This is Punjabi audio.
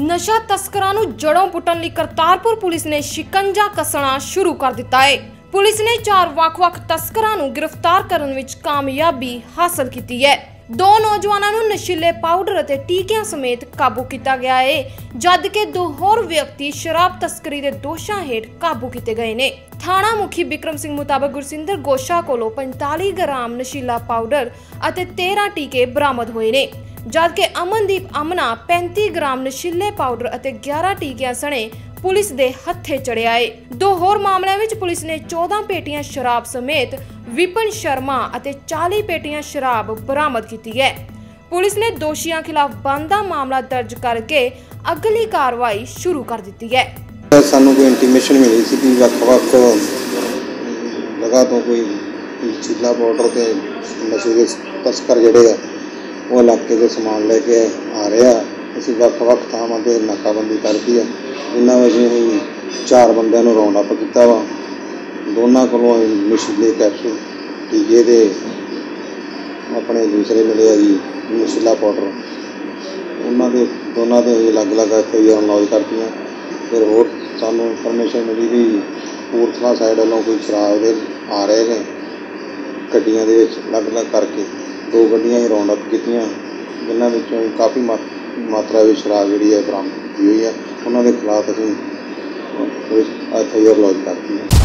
ਨਸ਼ਾ ਤਸਕਰਾਂ ਨੂੰ ਜੜੋਂ ਪੁੱਟਣ ਲਈ ਕਰਤਾਰਪੁਰ ਪੁਲਿਸ ਨੇ ਸ਼ਿਕੰਜਾ ਕੱਸਣਾ ਸ਼ੁਰੂ ਕਰ ਦਿੱਤਾ ਹੈ। ਪੁਲਿਸ ਨੇ ਚਾਰ ਵੱਖ-ਵੱਖ ਤਸਕਰਾਂ ਨੂੰ ਗ੍ਰਿਫਤਾਰ ਕਰਨ ਵਿੱਚ ਕਾਮਯਾਬੀ ਹਾਸਲ ਕੀਤੀ ਹੈ। ਦੋ ਨੌਜਵਾਨਾਂ ਨੂੰ ਨਸ਼ੀਲੇ ਪਾਊਡਰ ਅਤੇ ਟੀਕਿਆਂ ਸਮੇਤ ਕਾਬੂ ਕੀਤਾ ਗਿਆ ਹੈ ਜਦ ਕਿ ਦੋ ਹੋਰ ਵਿਅਕਤੀ ਸ਼ਰਾਬ ਤਸਕਰੀ ਦੇ ਦੋਸ਼ਾਂ ਹੇਠ ਕਾਬੂ ਕੀਤੇ ਗਏ ਨੇ। ਥਾਣਾ ਮੁਖੀ ਵਿਕਰਮ ਸਿੰਘ ਮੁਤਾਬਕ ਗੁਰਸਿੰਦਰ ਗੋਸ਼ਾ ਕੋਲੋਂ 45 ਗ੍ਰਾਮ ਨਸ਼ੀਲਾ ਪਾਊਡਰ ਅਤੇ 13 ਟੀਕੇ ਬਰਾਮਦ ਹੋਏ ਨੇ, ਜਦਕਿ ਅਮਨਦੀਪ ਅਮਨਾ 35 ਗ੍ਰਾਮ ਨਸ਼ੀਲੇ ਪਾਊਡਰ ਅਤੇ 11 ਟੀਕਿਆਂ ਸਣੇ ਪੁਲਿਸ ਦੇ ਹੱਥੇ ਚੜਿਆ ਏ। ਦੋ ਹੋਰ ਮਾਮਲਿਆਂ ਵਿੱਚ ਪੁਲਿਸ ਨੇ 14 ਪੇਟੀਆਂ ਸ਼ਰਾਬ ਸਮੇਤ ਵਿਪਨ ਸ਼ਰਮਾ ਅਤੇ 40 ਪੇਟੀਆਂ ਸ਼ਰਾਬ ਬਰਾਮਦ ਕੀਤੀ ਹੈ। ਪੁਲਿਸ ਨੇ ਦੋਸ਼ੀਆਂ ਖਿਲਾਫ ਬੰਦਾ ਮਾਮਲਾ ਦਰਜ ਕਰਕੇ ਅਗਲੀ ਕਾਰਵਾਈ ਸ਼ੁਰੂ ਕਰ ਦਿੱਤੀ ਹੈ। ਸਾਨੂੰ ਕੋਈ ਇੰਟੀਮੇਸ਼ਨ ਮਿਲੀ ਸੀ ਕਿ ਵੱਖ-ਵੱਖ, ਜਗ੍ਹਾ ਤੋਂ ਕੋਈ ਚੀਲਾ ਬਾਰਡਰ ਤੇ ਨਸ਼ੇ ਦੇ ਤਸਕਰ ਜਿਹੜੇ ਆ, ਉਹ ਇਲਾਕੇ ਦੇ ਸਮਾਨ ਲੈ ਕੇ ਆ ਰਹੇ ਅਸੀਂ ਵੱਖ-ਵੱਖ ਥਾਵਾਂ ਤੇ ਨਾਕਾਬੰਦੀ ਕਰਦੀ ਆ। ਇਹਨਾਂ ਵਿੱਚ ਅਸੀਂ ਚਾਰ ਬੰਦਿਆਂ ਨੂੰ ਰੌਂਡ ਅਪ ਕੀਤਾ ਵਾ। ਦੋਨਾਂ ਕੋਲੋਂ ਅਸੀਂ ਨਸ਼ੀਲੇ ਕੈਪਸੂਲ ਟੀਕੇ ਦੇ ਆਪਣੇ ਦੂਸਰੇ ਮਿਲੇ ਆ ਜੀ ਨਸ਼ੀਲਾ ਪਾਊਡਰ ਉਹਨਾਂ ਦੇ, ਦੋਨਾਂ ਦੇ ਅਸੀਂ ਅਲੱਗ-ਅਲੱਗ ਐਫਆਈਆਰ ਲੌਜ ਕਰਤੀਆਂ। ਫਿਰ ਹੋਰ ਸਾਨੂੰ ਇਨਫੋਰਮੇਸ਼ਨ ਮਿਲੀ ਵੀ ਕਪੂਰਥਲਾ ਸਾਈਡ ਵੱਲੋਂ ਕੋਈ ਸ਼ਰਾਬ ਦੇ ਆ ਰਹੇ ਨੇ। ਗੱਡੀਆਂ ਦੇ ਵਿੱਚ ਅਲੱਗ-ਅਲੱਗ ਕਰਕੇ ਦੋ ਗੱਡੀਆਂ ਹੀ ਰਾਉਂਡ ਅਪ ਕੀਤੀਆਂ, ਜਿਨ੍ਹਾਂ ਵਿੱਚੋਂ ਕਾਫੀ ਮਾ- ਮਾਤਰਾ ਵਿੱਚ ਸ਼ਰਾਬ ਜਿਹੜੀ ਹੈ ਬਰਾਮਦ ਕੀਤੀ ਹੋਈ ਹੈ। ਉਹਨਾਂ ਦੇ ਖਿਲਾਫ ਅਸੀਂ ਐਫ ਆਈ ਆਰ ਲੌਜ ਕਰਤੀ ਹੈ।